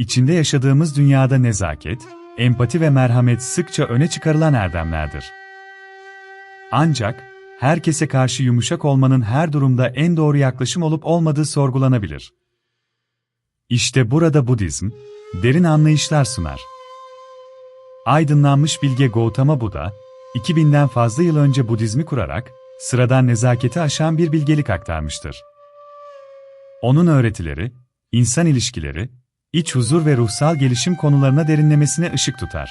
içinde yaşadığımız dünyada nezaket, empati ve merhamet sıkça öne çıkarılan erdemlerdir. Ancak, herkese karşı yumuşak olmanın her durumda en doğru yaklaşım olup olmadığı sorgulanabilir. İşte burada Budizm, derin anlayışlar sunar. Aydınlanmış bilge Gautama Buddha, 2000'den fazla yıl önce Budizmi kurarak, sıradan nezaketi aşan bir bilgelik aktarmıştır. Onun öğretileri, insan ilişkileri, iç huzur ve ruhsal gelişim konularına derinlemesine ışık tutar.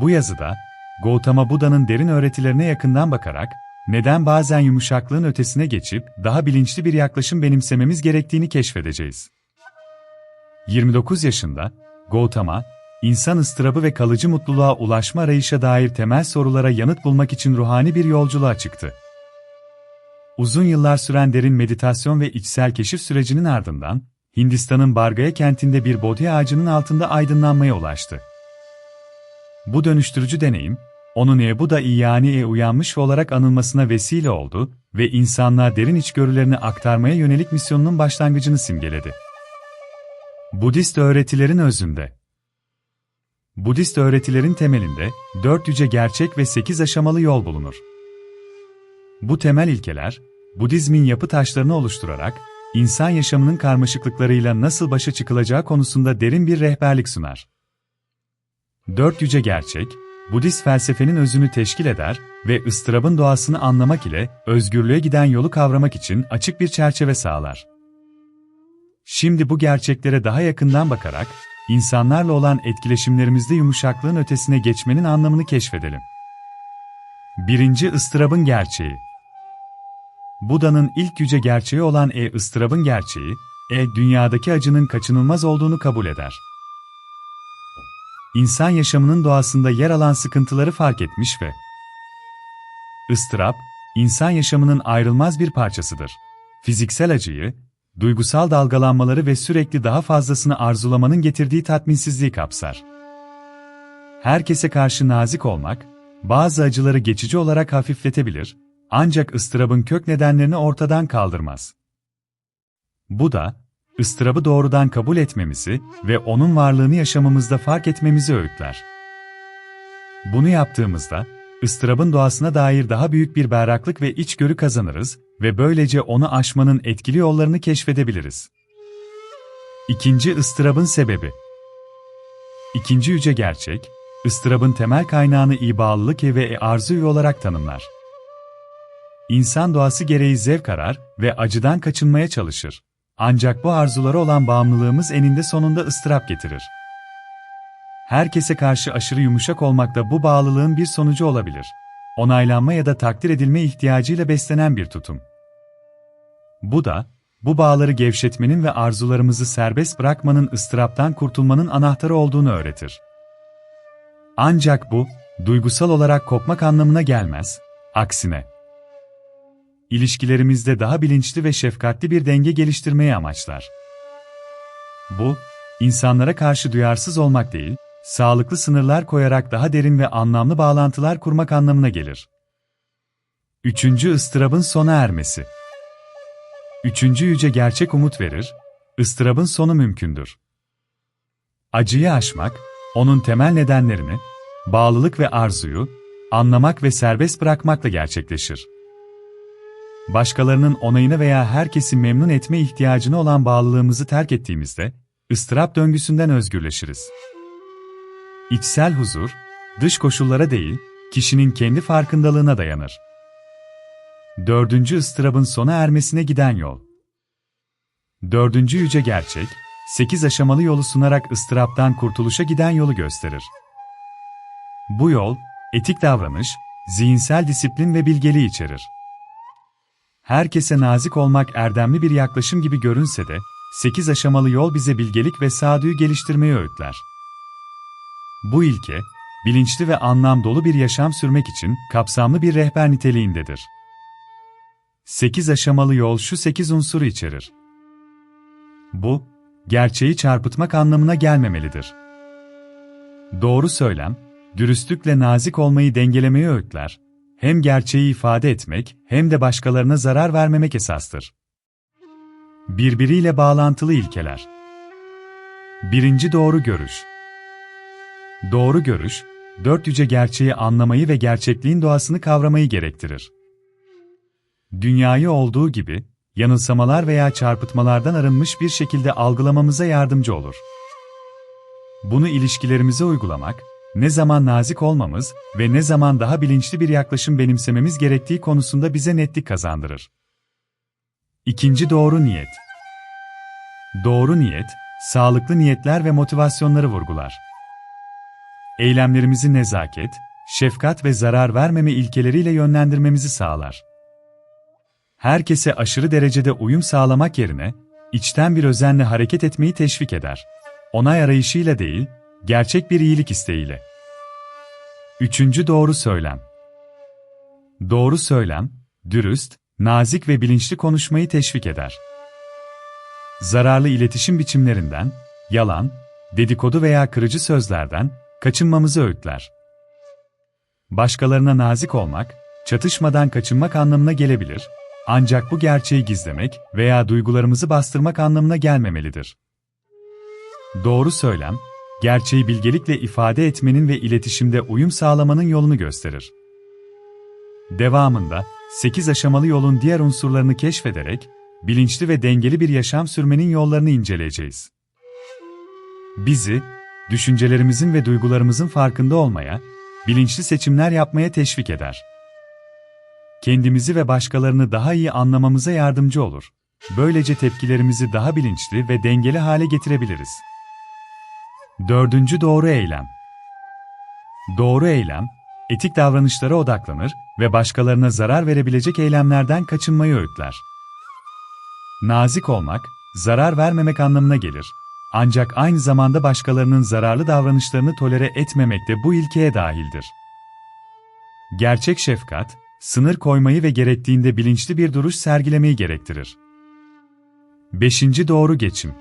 Bu yazıda, Gautama Buddha'nın derin öğretilerine yakından bakarak, neden bazen yumuşaklığın ötesine geçip daha bilinçli bir yaklaşım benimsememiz gerektiğini keşfedeceğiz. 29 yaşında, Gautama, insan ıstırabı ve kalıcı mutluluğa ulaşma arayışa dair temel sorulara yanıt bulmak için ruhani bir yolculuğa çıktı. Uzun yıllar süren derin meditasyon ve içsel keşif sürecinin ardından, Hindistan'ın Bargaya kentinde bir bodhi ağacının altında aydınlanmaya ulaştı. Bu dönüştürücü deneyim, onun Ebu da yani e uyanmış olarak anılmasına vesile oldu ve insanlığa derin içgörülerini aktarmaya yönelik misyonunun başlangıcını simgeledi. Budist öğretilerin özünde Budist öğretilerin temelinde dört yüce gerçek ve sekiz aşamalı yol bulunur. Bu temel ilkeler, Budizmin yapı taşlarını oluşturarak, insan yaşamının karmaşıklıklarıyla nasıl başa çıkılacağı konusunda derin bir rehberlik sunar. Dört yüce gerçek, Budist felsefenin özünü teşkil eder ve ıstırabın doğasını anlamak ile özgürlüğe giden yolu kavramak için açık bir çerçeve sağlar. Şimdi bu gerçeklere daha yakından bakarak, insanlarla olan etkileşimlerimizde yumuşaklığın ötesine geçmenin anlamını keşfedelim. Birinci ıstırabın gerçeği Buda'nın ilk yüce gerçeği olan E ıstırabın gerçeği, E dünyadaki acının kaçınılmaz olduğunu kabul eder. İnsan yaşamının doğasında yer alan sıkıntıları fark etmiş ve ıstırap, insan yaşamının ayrılmaz bir parçasıdır. Fiziksel acıyı, duygusal dalgalanmaları ve sürekli daha fazlasını arzulamanın getirdiği tatminsizliği kapsar. Herkese karşı nazik olmak, bazı acıları geçici olarak hafifletebilir, ancak ıstırabın kök nedenlerini ortadan kaldırmaz. Bu da, ıstırabı doğrudan kabul etmemizi ve onun varlığını yaşamımızda fark etmemizi öğütler. Bunu yaptığımızda, ıstırabın doğasına dair daha büyük bir berraklık ve içgörü kazanırız ve böylece onu aşmanın etkili yollarını keşfedebiliriz. İkinci ıstırabın sebebi İkinci yüce gerçek, ıstırabın temel kaynağını iyi bağlılık ve arzu olarak tanımlar. İnsan doğası gereği zevk arar ve acıdan kaçınmaya çalışır. Ancak bu arzulara olan bağımlılığımız eninde sonunda ıstırap getirir. Herkese karşı aşırı yumuşak olmak da bu bağlılığın bir sonucu olabilir. Onaylanma ya da takdir edilme ihtiyacıyla beslenen bir tutum. Bu da, bu bağları gevşetmenin ve arzularımızı serbest bırakmanın ıstıraptan kurtulmanın anahtarı olduğunu öğretir. Ancak bu, duygusal olarak kopmak anlamına gelmez, aksine. İlişkilerimizde daha bilinçli ve şefkatli bir denge geliştirmeyi amaçlar. Bu, insanlara karşı duyarsız olmak değil, sağlıklı sınırlar koyarak daha derin ve anlamlı bağlantılar kurmak anlamına gelir. Üçüncü ıstırabın sona ermesi. Üçüncü yüce gerçek umut verir, ıstırabın sonu mümkündür. Acıyı aşmak, onun temel nedenlerini, bağlılık ve arzuyu, anlamak ve serbest bırakmakla gerçekleşir. Başkalarının onayını veya herkesi memnun etme ihtiyacını olan bağlılığımızı terk ettiğimizde, ıstırap döngüsünden özgürleşiriz. İçsel huzur, dış koşullara değil, kişinin kendi farkındalığına dayanır. Dördüncü ıstırabın sona ermesine giden yol. Dördüncü yüce gerçek, sekiz aşamalı yolu sunarak ıstıraptan kurtuluşa giden yolu gösterir. Bu yol, etik davranış, zihinsel disiplin ve bilgeliği içerir. Herkese nazik olmak erdemli bir yaklaşım gibi görünse de, sekiz aşamalı yol bize bilgelik ve sağduyu geliştirmeyi öğütler. Bu ilke, bilinçli ve anlam dolu bir yaşam sürmek için kapsamlı bir rehber niteliğindedir. 8 aşamalı yol şu 8 unsuru içerir. Bu, gerçeği çarpıtmak anlamına gelmemelidir. Doğru söylem, dürüstlükle nazik olmayı dengelemeyi öğütler, hem gerçeği ifade etmek hem de başkalarına zarar vermemek esastır. Birbiriyle bağlantılı ilkeler Birinci doğru görüş. Doğru görüş, dört yüce gerçeği anlamayı ve gerçekliğin doğasını kavramayı gerektirir. Dünyayı olduğu gibi, yanılsamalar veya çarpıtmalardan arınmış bir şekilde algılamamıza yardımcı olur. Bunu ilişkilerimize uygulamak, ne zaman nazik olmamız ve ne zaman daha bilinçli bir yaklaşım benimsememiz gerektiği konusunda bize netlik kazandırır. İkinci doğru niyet. Doğru niyet, sağlıklı niyetler ve motivasyonları vurgular. Eylemlerimizi nezaket, şefkat ve zarar vermeme ilkeleriyle yönlendirmemizi sağlar. Herkese aşırı derecede uyum sağlamak yerine, içten bir özenle hareket etmeyi teşvik eder. Onay arayışıyla değil, gerçek bir iyilik isteğiyle. Üçüncü doğru söylem. Doğru söylem, dürüst, nazik ve bilinçli konuşmayı teşvik eder. Zararlı iletişim biçimlerinden, yalan, dedikodu veya kırıcı sözlerden kaçınmamızı öğütler. Başkalarına nazik olmak, çatışmadan kaçınmak anlamına gelebilir, ancak bu gerçeği gizlemek veya duygularımızı bastırmak anlamına gelmemelidir. Doğru söylem, gerçeği bilgelikle ifade etmenin ve iletişimde uyum sağlamanın yolunu gösterir. Devamında, 8 aşamalı yolun diğer unsurlarını keşfederek, bilinçli ve dengeli bir yaşam sürmenin yollarını inceleyeceğiz. Bizi, düşüncelerimizin ve duygularımızın farkında olmaya, bilinçli seçimler yapmaya teşvik eder. Kendimizi ve başkalarını daha iyi anlamamıza yardımcı olur. Böylece tepkilerimizi daha bilinçli ve dengeli hale getirebiliriz. Dördüncü doğru eylem. Doğru eylem, etik davranışlara odaklanır ve başkalarına zarar verebilecek eylemlerden kaçınmayı öğütler. Nazik olmak, zarar vermemek anlamına gelir. Ancak aynı zamanda başkalarının zararlı davranışlarını tolere etmemek de bu ilkeye dahildir. Gerçek şefkat, sınır koymayı ve gerektiğinde bilinçli bir duruş sergilemeyi gerektirir. 5. Doğru geçim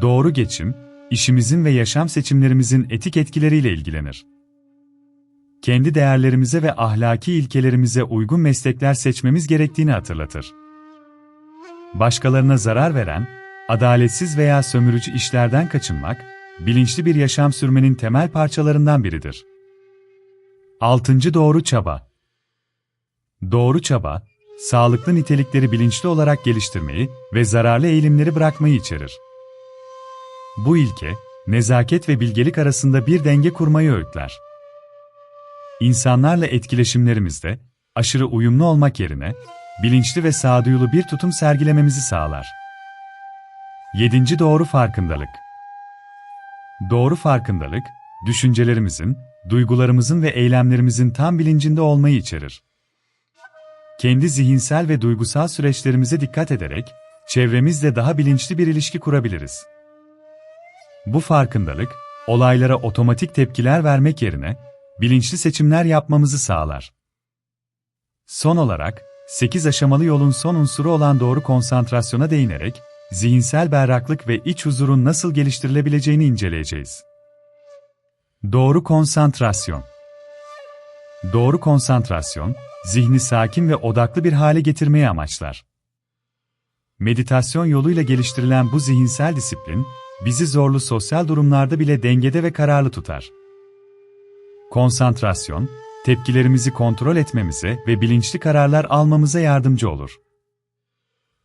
Doğru geçim, işimizin ve yaşam seçimlerimizin etik etkileriyle ilgilenir. Kendi değerlerimize ve ahlaki ilkelerimize uygun meslekler seçmemiz gerektiğini hatırlatır. Başkalarına zarar veren, adaletsiz veya sömürücü işlerden kaçınmak, bilinçli bir yaşam sürmenin temel parçalarından biridir. 6. Doğru çaba Doğru çaba, sağlıklı nitelikleri bilinçli olarak geliştirmeyi ve zararlı eğilimleri bırakmayı içerir. Bu ilke, nezaket ve bilgelik arasında bir denge kurmayı öğütler. İnsanlarla etkileşimlerimizde, aşırı uyumlu olmak yerine, bilinçli ve sağduyulu bir tutum sergilememizi sağlar. 7. Doğru farkındalık Doğru farkındalık, düşüncelerimizin, duygularımızın ve eylemlerimizin tam bilincinde olmayı içerir. Kendi zihinsel ve duygusal süreçlerimize dikkat ederek, çevremizle daha bilinçli bir ilişki kurabiliriz. Bu farkındalık, olaylara otomatik tepkiler vermek yerine, bilinçli seçimler yapmamızı sağlar. Son olarak, 8 aşamalı yolun son unsuru olan doğru konsantrasyona değinerek, zihinsel berraklık ve iç huzurun nasıl geliştirilebileceğini inceleyeceğiz. Doğru konsantrasyon Doğru konsantrasyon, zihni sakin ve odaklı bir hale getirmeyi amaçlar. Meditasyon yoluyla geliştirilen bu zihinsel disiplin, bizi zorlu sosyal durumlarda bile dengede ve kararlı tutar. Konsantrasyon, tepkilerimizi kontrol etmemize ve bilinçli kararlar almamıza yardımcı olur.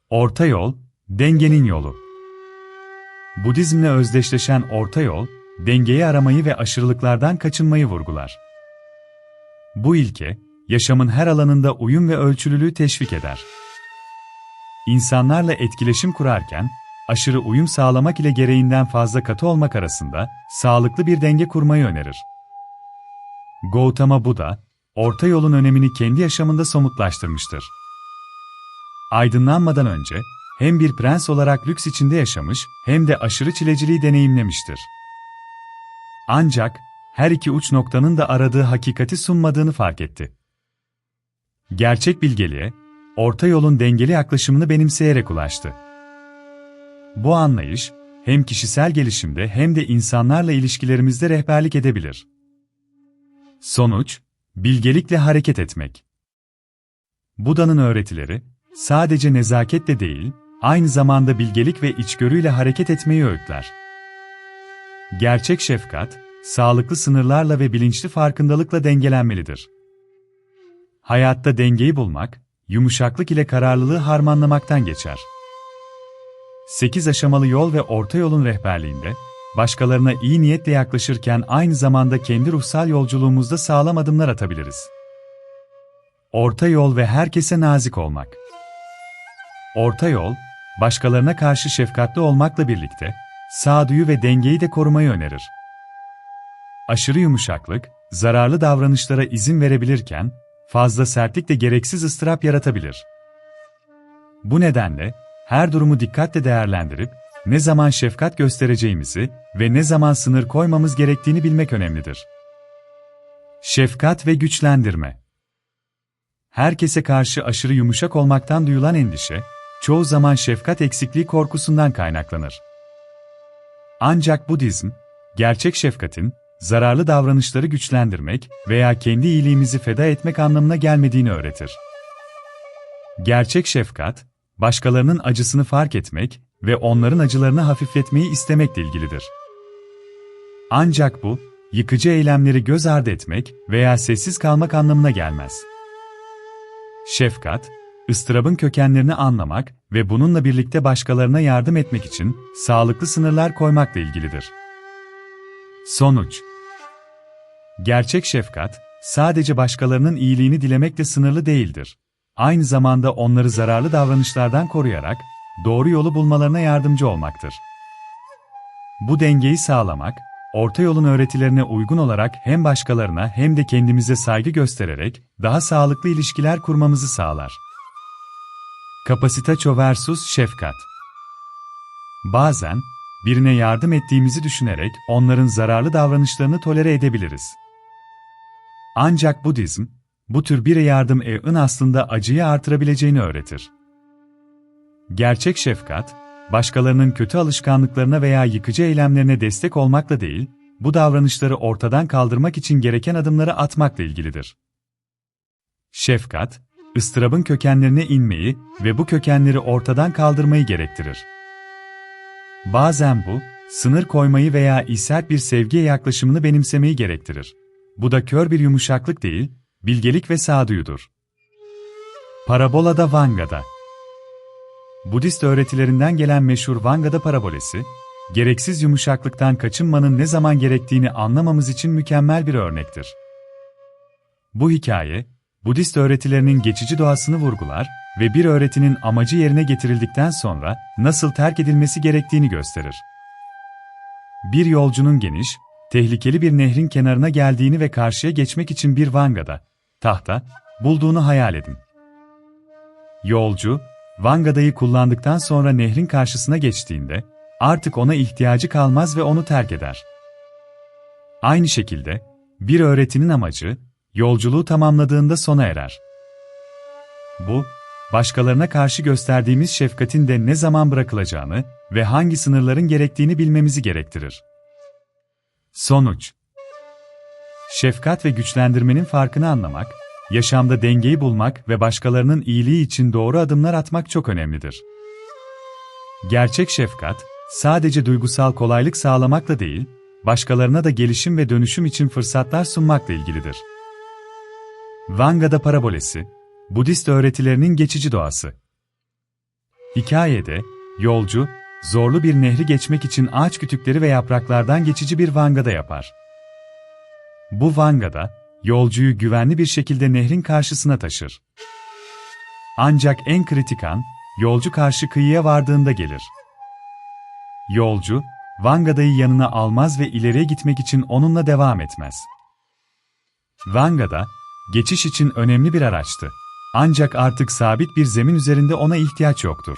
Orta yol, dengenin yolu. Budizmle özdeşleşen orta yol, dengeyi aramayı ve aşırılıklardan kaçınmayı vurgular. Bu ilke, yaşamın her alanında uyum ve ölçülülüğü teşvik eder. İnsanlarla etkileşim kurarken, aşırı uyum sağlamak ile gereğinden fazla katı olmak arasında sağlıklı bir denge kurmayı önerir. Gautama Buddha, orta yolun önemini kendi yaşamında somutlaştırmıştır. Aydınlanmadan önce, hem bir prens olarak lüks içinde yaşamış, hem de aşırı çileciliği deneyimlemiştir. Ancak, her iki uç noktanın da aradığı hakikati sunmadığını fark etti. Gerçek bilgeliğe, orta yolun dengeli yaklaşımını benimseyerek ulaştı. Bu anlayış, hem kişisel gelişimde hem de insanlarla ilişkilerimizde rehberlik edebilir. Sonuç, bilgelikle hareket etmek. Buda'nın öğretileri, sadece nezaketle değil, aynı zamanda bilgelik ve içgörüyle hareket etmeyi öğütler. Gerçek şefkat, sağlıklı sınırlarla ve bilinçli farkındalıkla dengelenmelidir. Hayatta dengeyi bulmak, yumuşaklık ile kararlılığı harmanlamaktan geçer. 8 aşamalı yol ve orta yolun rehberliğinde, başkalarına iyi niyetle yaklaşırken aynı zamanda kendi ruhsal yolculuğumuzda sağlam adımlar atabiliriz. Orta yol ve herkese nazik olmak. Orta yol, başkalarına karşı şefkatli olmakla birlikte, sağduyu ve dengeyi de korumayı önerir. Aşırı yumuşaklık, zararlı davranışlara izin verebilirken, fazla sertlik de gereksiz ıstırap yaratabilir. Bu nedenle, her durumu dikkatle değerlendirip, ne zaman şefkat göstereceğimizi ve ne zaman sınır koymamız gerektiğini bilmek önemlidir. Şefkat ve güçlendirme Herkese karşı aşırı yumuşak olmaktan duyulan endişe, çoğu zaman şefkat eksikliği korkusundan kaynaklanır. Ancak Budizm, gerçek şefkatin, zararlı davranışları güçlendirmek veya kendi iyiliğimizi feda etmek anlamına gelmediğini öğretir. Gerçek şefkat, başkalarının acısını fark etmek ve onların acılarını hafifletmeyi istemekle ilgilidir. Ancak bu, yıkıcı eylemleri göz ardı etmek veya sessiz kalmak anlamına gelmez. Şefkat, ıstırabın kökenlerini anlamak ve bununla birlikte başkalarına yardım etmek için sağlıklı sınırlar koymakla ilgilidir. Sonuç Gerçek şefkat, sadece başkalarının iyiliğini dilemekle sınırlı değildir. Aynı zamanda onları zararlı davranışlardan koruyarak, doğru yolu bulmalarına yardımcı olmaktır. Bu dengeyi sağlamak, orta yolun öğretilerine uygun olarak hem başkalarına hem de kendimize saygı göstererek daha sağlıklı ilişkiler kurmamızı sağlar. Kapasitaço versus şefkat Bazen, birine yardım ettiğimizi düşünerek onların zararlı davranışlarını tolere edebiliriz. Ancak Budizm, bu tür bir yardım evin aslında acıyı artırabileceğini öğretir. Gerçek şefkat, başkalarının kötü alışkanlıklarına veya yıkıcı eylemlerine destek olmakla değil, bu davranışları ortadan kaldırmak için gereken adımları atmakla ilgilidir. Şefkat, ıstırabın kökenlerine inmeyi ve bu kökenleri ortadan kaldırmayı gerektirir. Bazen bu, sınır koymayı veya isert bir sevgiye yaklaşımını benimsemeyi gerektirir. Bu da kör bir yumuşaklık değil, bilgelik ve sağduyudur. Parabolada Vangada Budist öğretilerinden gelen meşhur Vangada parabolesi, gereksiz yumuşaklıktan kaçınmanın ne zaman gerektiğini anlamamız için mükemmel bir örnektir. Bu hikaye, Budist öğretilerinin geçici doğasını vurgular ve bir öğretinin amacı yerine getirildikten sonra nasıl terk edilmesi gerektiğini gösterir. Bir yolcunun geniş, tehlikeli bir nehrin kenarına geldiğini ve karşıya geçmek için bir vangada, tahta, bulduğunu hayal edin. Yolcu, vangadayı kullandıktan sonra nehrin karşısına geçtiğinde, artık ona ihtiyacı kalmaz ve onu terk eder. Aynı şekilde, bir öğretinin amacı, yolculuğu tamamladığında sona erer. Bu, başkalarına karşı gösterdiğimiz şefkatin de ne zaman bırakılacağını ve hangi sınırların gerektiğini bilmemizi gerektirir. Sonuç Şefkat ve güçlendirmenin farkını anlamak, yaşamda dengeyi bulmak ve başkalarının iyiliği için doğru adımlar atmak çok önemlidir. Gerçek şefkat, sadece duygusal kolaylık sağlamakla değil, başkalarına da gelişim ve dönüşüm için fırsatlar sunmakla ilgilidir. Vangada parabolesi, Budist öğretilerinin geçici doğası. Hikayede, yolcu, zorlu bir nehri geçmek için ağaç kütükleri ve yapraklardan geçici bir vangada yapar. Bu vangada, yolcuyu güvenli bir şekilde nehrin karşısına taşır. Ancak en kritik an, yolcu karşı kıyıya vardığında gelir. Yolcu, Vangada'yı yanına almaz ve ileriye gitmek için onunla devam etmez. Vangada, geçiş için önemli bir araçtı. Ancak artık sabit bir zemin üzerinde ona ihtiyaç yoktur.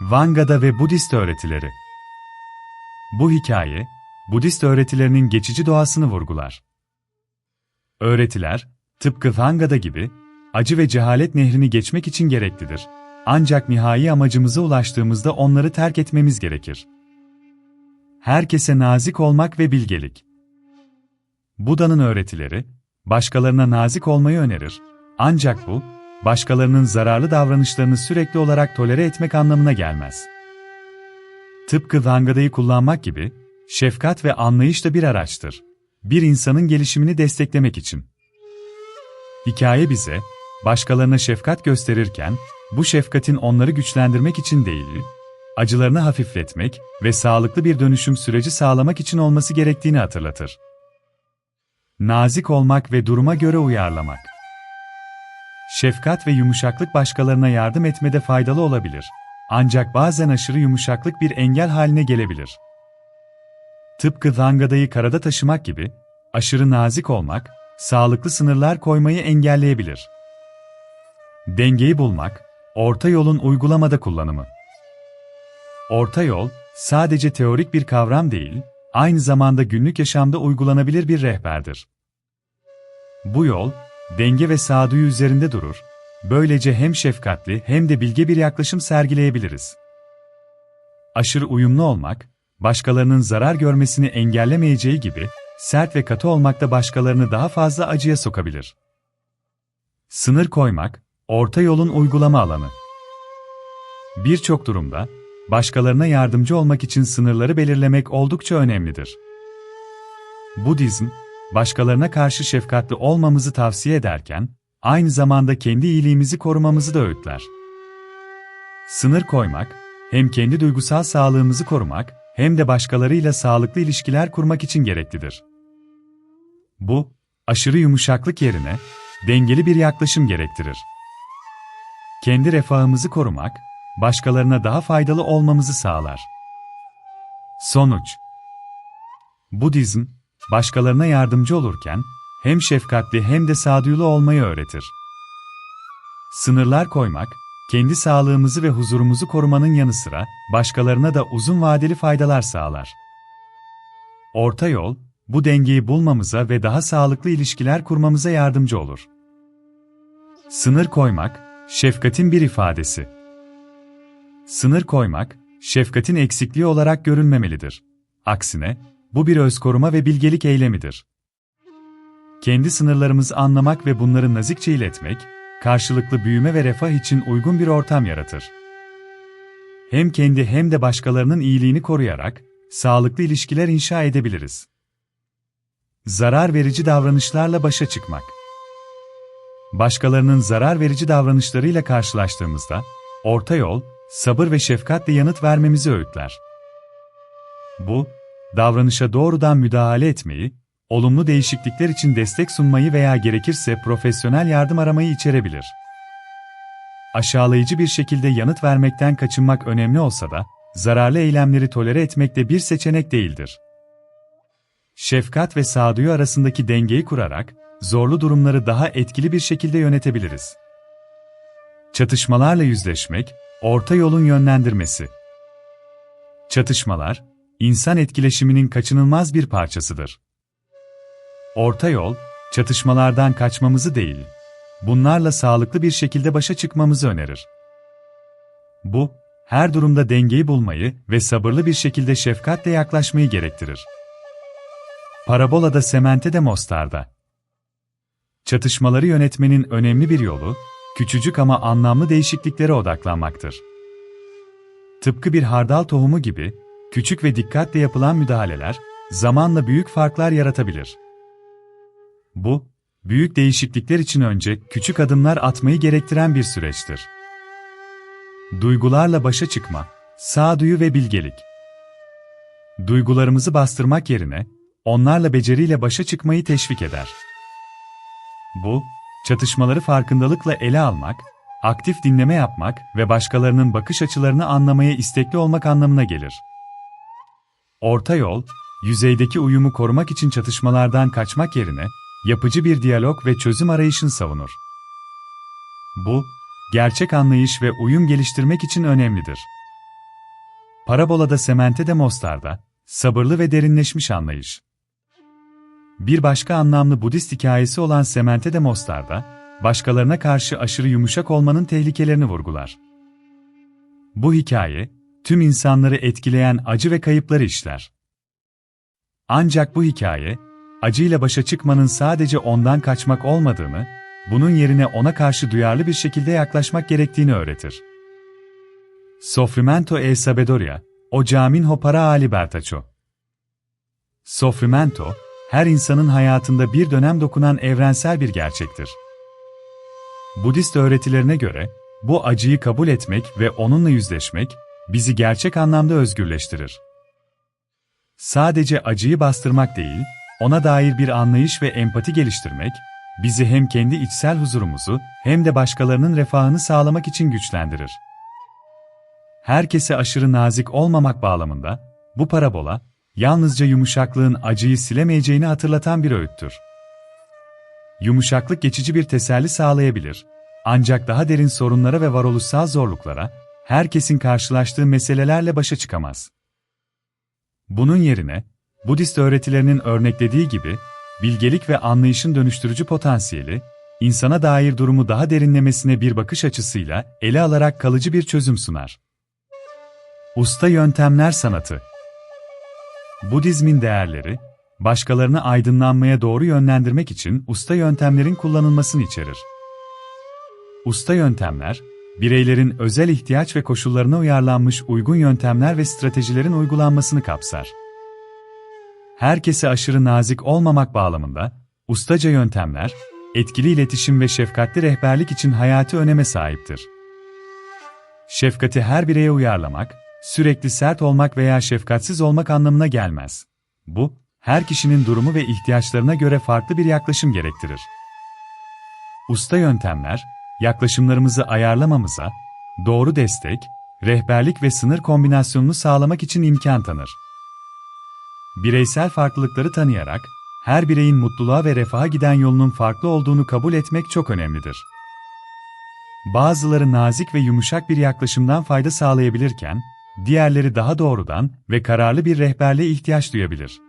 Vangada ve Budist öğretileri Bu hikaye, Budist öğretilerinin geçici doğasını vurgular. Öğretiler, tıpkı Vangada gibi, acı ve cehalet nehrini geçmek için gereklidir. Ancak nihai amacımıza ulaştığımızda onları terk etmemiz gerekir. Herkese nazik olmak ve bilgelik. Buda'nın öğretileri, başkalarına nazik olmayı önerir. Ancak bu, başkalarının zararlı davranışlarını sürekli olarak tolere etmek anlamına gelmez. Tıpkı Vangada'yı kullanmak gibi, şefkat ve anlayış da bir araçtır. Bir insanın gelişimini desteklemek için. Hikaye bize, başkalarına şefkat gösterirken, bu şefkatin onları güçlendirmek için değil, acılarını hafifletmek ve sağlıklı bir dönüşüm süreci sağlamak için olması gerektiğini hatırlatır. Nazik olmak ve duruma göre uyarlamak. Şefkat ve yumuşaklık başkalarına yardım etmede faydalı olabilir. Ancak bazen aşırı yumuşaklık bir engel haline gelebilir. Tıpkı dangadayı karada taşımak gibi, aşırı nazik olmak, sağlıklı sınırlar koymayı engelleyebilir. Dengeyi bulmak, orta yolun uygulamada kullanımı. Orta yol, sadece teorik bir kavram değil, aynı zamanda günlük yaşamda uygulanabilir bir rehberdir. Bu yol, denge ve sağduyu üzerinde durur, böylece hem şefkatli hem de bilge bir yaklaşım sergileyebiliriz. Aşırı uyumlu olmak, başkalarının zarar görmesini engellemeyeceği gibi, sert ve katı olmak da başkalarını daha fazla acıya sokabilir. Sınır koymak, orta yolun uygulama alanı. Birçok durumda, başkalarına yardımcı olmak için sınırları belirlemek oldukça önemlidir. Budizm, başkalarına karşı şefkatli olmamızı tavsiye ederken, aynı zamanda kendi iyiliğimizi korumamızı da öğütler. Sınır koymak, hem kendi duygusal sağlığımızı korumak, hem de başkalarıyla sağlıklı ilişkiler kurmak için gereklidir. Bu, aşırı yumuşaklık yerine, dengeli bir yaklaşım gerektirir. Kendi refahımızı korumak, başkalarına daha faydalı olmamızı sağlar. Sonuç Budizm, başkalarına yardımcı olurken, hem şefkatli hem de sağduyulu olmayı öğretir. Sınırlar koymak, kendi sağlığımızı ve huzurumuzu korumanın yanı sıra, başkalarına da uzun vadeli faydalar sağlar. Orta yol, bu dengeyi bulmamıza ve daha sağlıklı ilişkiler kurmamıza yardımcı olur. Sınır koymak, şefkatin bir ifadesi. Sınır koymak, şefkatin eksikliği olarak görünmemelidir. Aksine, bu bir özkoruma ve bilgelik eylemidir. Kendi sınırlarımızı anlamak ve bunları nazikçe iletmek, karşılıklı büyüme ve refah için uygun bir ortam yaratır. Hem kendi hem de başkalarının iyiliğini koruyarak, sağlıklı ilişkiler inşa edebiliriz. Zarar verici davranışlarla başa çıkmak. Başkalarının zarar verici davranışlarıyla karşılaştığımızda, orta yol, sabır ve şefkatle yanıt vermemizi öğütler. Bu, davranışa doğrudan müdahale etmeyi, olumlu değişiklikler için destek sunmayı veya gerekirse profesyonel yardım aramayı içerebilir. Aşağılayıcı bir şekilde yanıt vermekten kaçınmak önemli olsa da, zararlı eylemleri tolere etmek de bir seçenek değildir. Şefkat ve sağduyu arasındaki dengeyi kurarak, zorlu durumları daha etkili bir şekilde yönetebiliriz. Çatışmalarla yüzleşmek, orta yolun yönlendirmesi. Çatışmalar, insan etkileşiminin kaçınılmaz bir parçasıdır. Orta yol, çatışmalardan kaçmamızı değil, bunlarla sağlıklı bir şekilde başa çıkmamızı önerir. Bu, her durumda dengeyi bulmayı ve sabırlı bir şekilde şefkatle yaklaşmayı gerektirir. Parabolada semente de mostarda. Çatışmaları yönetmenin önemli bir yolu, küçücük ama anlamlı değişikliklere odaklanmaktır. Tıpkı bir hardal tohumu gibi, küçük ve dikkatle yapılan müdahaleler, zamanla büyük farklar yaratabilir. Bu, büyük değişiklikler için önce küçük adımlar atmayı gerektiren bir süreçtir. Duygularla başa çıkma, sağduyu ve bilgelik. Duygularımızı bastırmak yerine, onlarla beceriyle başa çıkmayı teşvik eder. Bu, çatışmaları farkındalıkla ele almak, aktif dinleme yapmak ve başkalarının bakış açılarını anlamaya istekli olmak anlamına gelir. Orta yol, yüzeydeki uyumu korumak için çatışmalardan kaçmak yerine, yapıcı bir diyalog ve çözüm arayışını savunur. Bu, gerçek anlayış ve uyum geliştirmek için önemlidir. Parabolada semente de mostarda, sabırlı ve derinleşmiş anlayış. Bir başka anlamlı Budist hikayesi olan Semente de Mostar'da, başkalarına karşı aşırı yumuşak olmanın tehlikelerini vurgular. Bu hikaye, tüm insanları etkileyen acı ve kayıpları işler. Ancak bu hikaye, acıyla başa çıkmanın sadece ondan kaçmak olmadığını, bunun yerine ona karşı duyarlı bir şekilde yaklaşmak gerektiğini öğretir. Sofrimento e sabedoria, o camin ho para a libertacho. Sofrimento, her insanın hayatında bir dönem dokunan evrensel bir gerçektir. Budist öğretilerine göre, bu acıyı kabul etmek ve onunla yüzleşmek, bizi gerçek anlamda özgürleştirir. Sadece acıyı bastırmak değil, ona dair bir anlayış ve empati geliştirmek, bizi hem kendi içsel huzurumuzu hem de başkalarının refahını sağlamak için güçlendirir. Herkese aşırı nazik olmamak bağlamında, bu parabola, yalnızca yumuşaklığın acıyı silemeyeceğini hatırlatan bir öğüttür. Yumuşaklık geçici bir teselli sağlayabilir, ancak daha derin sorunlara ve varoluşsal zorluklara, herkesin karşılaştığı meselelerle başa çıkamaz. Bunun yerine, Budist öğretilerinin örneklediği gibi, bilgelik ve anlayışın dönüştürücü potansiyeli, insana dair durumu daha derinlemesine bir bakış açısıyla ele alarak kalıcı bir çözüm sunar. Usta yöntemler sanatı Budizmin değerleri, başkalarını aydınlanmaya doğru yönlendirmek için usta yöntemlerin kullanılmasını içerir. Usta yöntemler, bireylerin özel ihtiyaç ve koşullarına uyarlanmış uygun yöntemler ve stratejilerin uygulanmasını kapsar. Herkese aşırı nazik olmamak bağlamında, ustaca yöntemler, etkili iletişim ve şefkatli rehberlik için hayati öneme sahiptir. Şefkati her bireye uyarlamak, sürekli sert olmak veya şefkatsiz olmak anlamına gelmez. Bu, her kişinin durumu ve ihtiyaçlarına göre farklı bir yaklaşım gerektirir. Usta yöntemler, yaklaşımlarımızı ayarlamamıza, doğru destek, rehberlik ve sınır kombinasyonunu sağlamak için imkan tanır. Bireysel farklılıkları tanıyarak, her bireyin mutluluğa ve refaha giden yolunun farklı olduğunu kabul etmek çok önemlidir. Bazıları nazik ve yumuşak bir yaklaşımdan fayda sağlayabilirken, diğerleri daha doğrudan ve kararlı bir rehberliğe ihtiyaç duyabilir.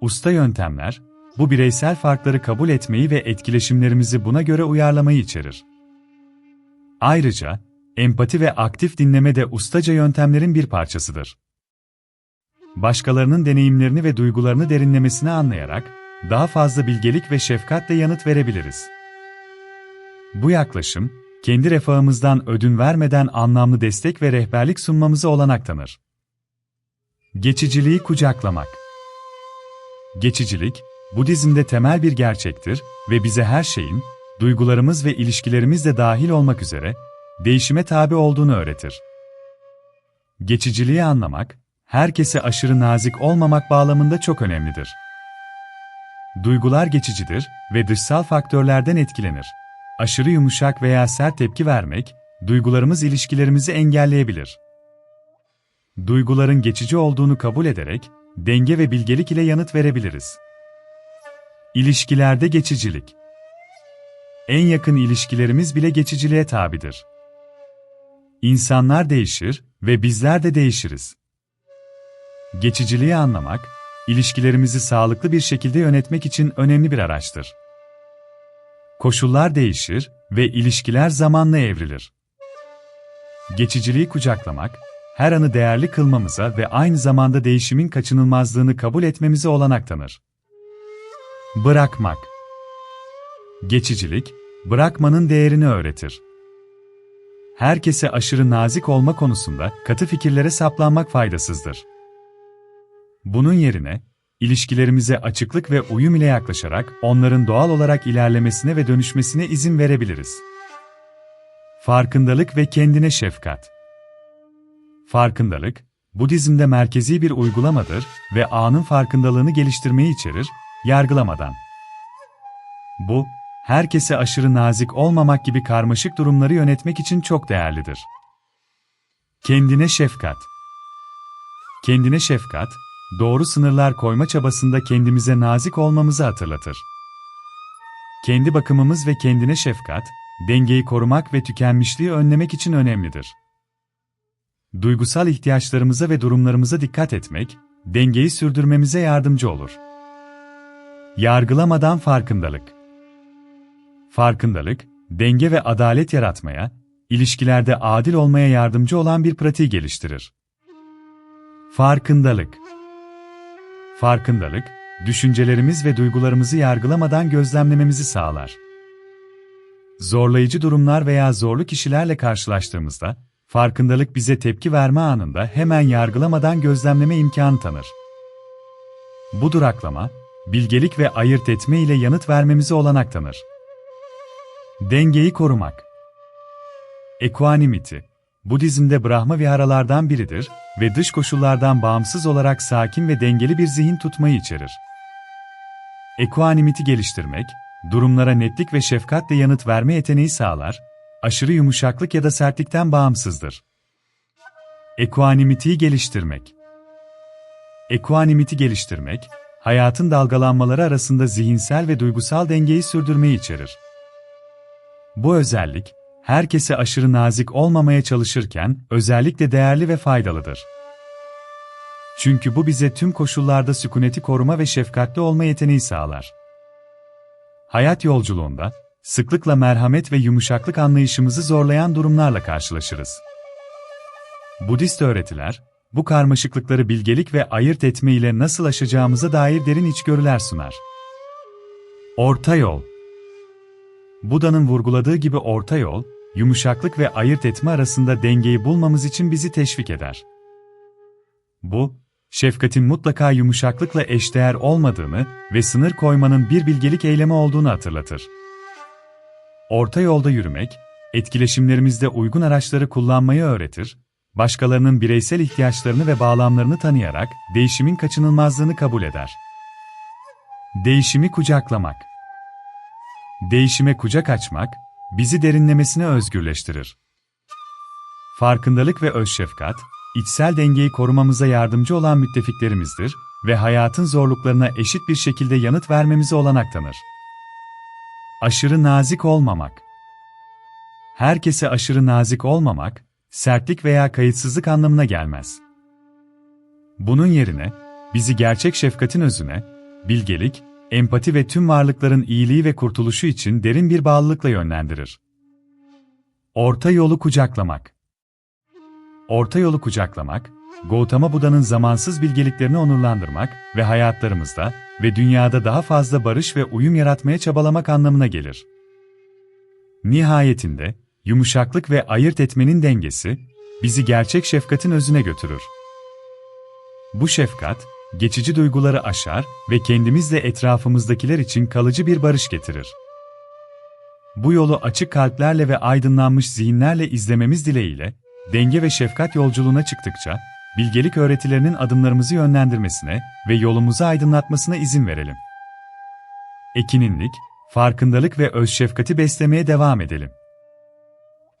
Usta yöntemler, bu bireysel farkları kabul etmeyi ve etkileşimlerimizi buna göre uyarlamayı içerir. Ayrıca, empati ve aktif dinleme de ustaca yöntemlerin bir parçasıdır. Başkalarının deneyimlerini ve duygularını derinlemesine anlayarak, daha fazla bilgelik ve şefkatle yanıt verebiliriz. Bu yaklaşım, kendi refahımızdan ödün vermeden anlamlı destek ve rehberlik sunmamıza olanak tanır. Geçiciliği kucaklamak Geçicilik, Budizm'de temel bir gerçektir ve bize her şeyin, duygularımız ve ilişkilerimiz de dahil olmak üzere, değişime tabi olduğunu öğretir. Geçiciliği anlamak, herkese aşırı nazik olmamak bağlamında çok önemlidir. Duygular geçicidir ve dışsal faktörlerden etkilenir. Aşırı yumuşak veya sert tepki vermek, duygularımız ilişkilerimizi engelleyebilir. Duyguların geçici olduğunu kabul ederek, denge ve bilgelik ile yanıt verebiliriz. İlişkilerde geçicilik En yakın ilişkilerimiz bile geçiciliğe tabidir. İnsanlar değişir ve bizler de değişiriz. Geçiciliği anlamak, ilişkilerimizi sağlıklı bir şekilde yönetmek için önemli bir araçtır. Koşullar değişir ve ilişkiler zamanla evrilir. Geçiciliği kucaklamak, her anı değerli kılmamıza ve aynı zamanda değişimin kaçınılmazlığını kabul etmemize olanak tanır. Bırakmak Geçicilik, bırakmanın değerini öğretir. Herkese aşırı nazik olma konusunda katı fikirlere saplanmak faydasızdır. Bunun yerine, ilişkilerimize açıklık ve uyum ile yaklaşarak onların doğal olarak ilerlemesine ve dönüşmesine izin verebiliriz. Farkındalık ve kendine şefkat Farkındalık, Budizm'de merkezi bir uygulamadır ve anın farkındalığını geliştirmeyi içerir, yargılamadan. Bu, herkese aşırı nazik olmamak gibi karmaşık durumları yönetmek için çok değerlidir. Kendine şefkat Kendine şefkat, doğru sınırlar koyma çabasında kendimize nazik olmamızı hatırlatır. Kendi bakımımız ve kendine şefkat, dengeyi korumak ve tükenmişliği önlemek için önemlidir. Duygusal ihtiyaçlarımıza ve durumlarımıza dikkat etmek, dengeyi sürdürmemize yardımcı olur. Yargılamadan farkındalık Farkındalık, denge ve adalet yaratmaya, ilişkilerde adil olmaya yardımcı olan bir pratiği geliştirir. Farkındalık Farkındalık, düşüncelerimiz ve duygularımızı yargılamadan gözlemlememizi sağlar. Zorlayıcı durumlar veya zorlu kişilerle karşılaştığımızda, farkındalık bize tepki verme anında hemen yargılamadan gözlemleme imkanı tanır. Bu duraklama, bilgelik ve ayırt etme ile yanıt vermemize olanak tanır. Dengeyi korumak Equanimity, Budizm'de Brahma viharalardan biridir ve dış koşullardan bağımsız olarak sakin ve dengeli bir zihin tutmayı içerir. Equanimity geliştirmek, durumlara netlik ve şefkatle yanıt verme yeteneği sağlar, aşırı yumuşaklık ya da sertlikten bağımsızdır. Equanimity'yi geliştirmek Equanimity geliştirmek, hayatın dalgalanmaları arasında zihinsel ve duygusal dengeyi sürdürmeyi içerir. Bu özellik, herkese aşırı nazik olmamaya çalışırken özellikle değerli ve faydalıdır. Çünkü bu bize tüm koşullarda sükuneti koruma ve şefkatli olma yeteneği sağlar. Hayat yolculuğunda, sıklıkla merhamet ve yumuşaklık anlayışımızı zorlayan durumlarla karşılaşırız. Budist öğretiler, bu karmaşıklıkları bilgelik ve ayırt etme ile nasıl aşacağımıza dair derin içgörüler sunar. Orta yol Buda'nın vurguladığı gibi orta yol, yumuşaklık ve ayırt etme arasında dengeyi bulmamız için bizi teşvik eder. Bu, şefkatin mutlaka yumuşaklıkla eşdeğer olmadığını ve sınır koymanın bir bilgelik eylemi olduğunu hatırlatır. Orta yolda yürümek, etkileşimlerimizde uygun araçları kullanmayı öğretir, başkalarının bireysel ihtiyaçlarını ve bağlamlarını tanıyarak değişimin kaçınılmazlığını kabul eder. Değişimi kucaklamak Değişime kucak açmak, bizi derinlemesine özgürleştirir. Farkındalık ve özşefkat, içsel dengeyi korumamıza yardımcı olan müttefiklerimizdir ve hayatın zorluklarına eşit bir şekilde yanıt vermemize olanak tanır. Aşırı nazik olmamak Herkese aşırı nazik olmamak, sertlik veya kayıtsızlık anlamına gelmez. Bunun yerine, bizi gerçek şefkatin özüne, bilgelik, empati ve tüm varlıkların iyiliği ve kurtuluşu için derin bir bağlılıkla yönlendirir. Orta yolu kucaklamak Orta yolu kucaklamak, Gautama Buda'nın zamansız bilgeliklerini onurlandırmak ve hayatlarımızda ve dünyada daha fazla barış ve uyum yaratmaya çabalamak anlamına gelir. Nihayetinde, yumuşaklık ve ayırt etmenin dengesi, bizi gerçek şefkatin özüne götürür. Bu şefkat, geçici duyguları aşar ve kendimizle etrafımızdakiler için kalıcı bir barış getirir. Bu yolu açık kalplerle ve aydınlanmış zihinlerle izlememiz dileğiyle, denge ve şefkat yolculuğuna çıktıkça, bilgelik öğretilerinin adımlarımızı yönlendirmesine ve yolumuzu aydınlatmasına izin verelim. Ekininlik, farkındalık ve öz şefkati beslemeye devam edelim.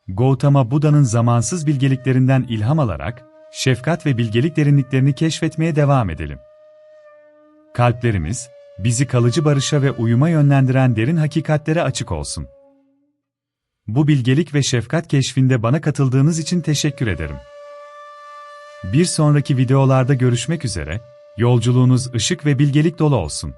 Gautama Buda'nın zamansız bilgeliklerinden ilham alarak, şefkat ve bilgelik derinliklerini keşfetmeye devam edelim. Kalplerimiz, bizi kalıcı barışa ve uyuma yönlendiren derin hakikatlere açık olsun. Bu bilgelik ve şefkat keşfinde bana katıldığınız için teşekkür ederim. Bir sonraki videolarda görüşmek üzere, yolculuğunuz ışık ve bilgelik dolu olsun.